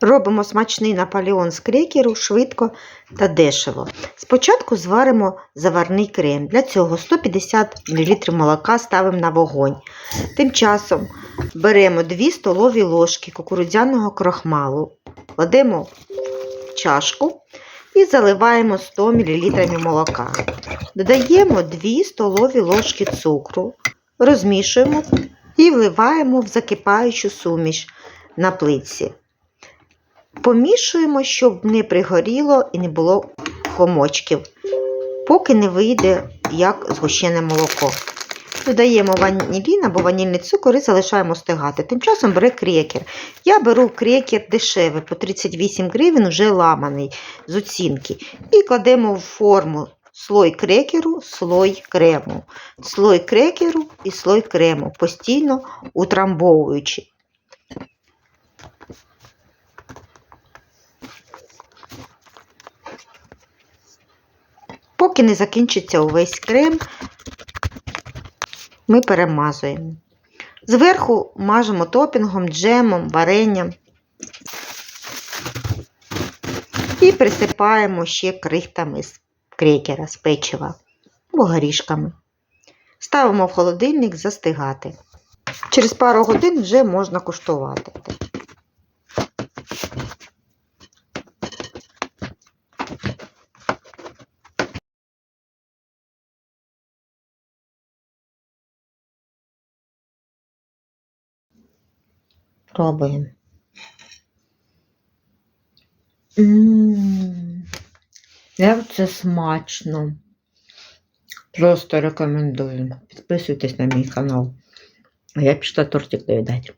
Робимо смачний наполеон з крекеру швидко та дешево. Спочатку зваримо заварний крем. Для цього 150 мл молока ставимо на вогонь. Тим часом беремо 2 столові ложки кукурудзяного крохмалу, кладемо в чашку і заливаємо 100 мл молока. Додаємо 2 столові ложки цукру, розмішуємо і вливаємо в закипаючу суміш на плитці. Помішуємо, щоб не пригоріло і не було комочків, поки не вийде як згущене молоко. Додаємо ванілін або ванільний цукор і залишаємо стигати. Тим часом бере крекер. Я беру крекер дешевий, по 38 гривень, вже ламаний з оцінки. І кладемо в форму слой крекеру, слой крему. Слой крекеру і слой крему, постійно утрамбовуючи. Поки не закінчиться увесь крем, ми перемазуємо. Зверху мажемо топінгом, джемом, варенням і присипаємо ще крихтами з крекера, з печива або горішками. Ставимо в холодильник застигати. Через пару годин вже можна куштувати. Пробуємо. Як це смачно. Просто рекомендую. Підписуйтесь на мій канал. А я пішла тортик доїдати.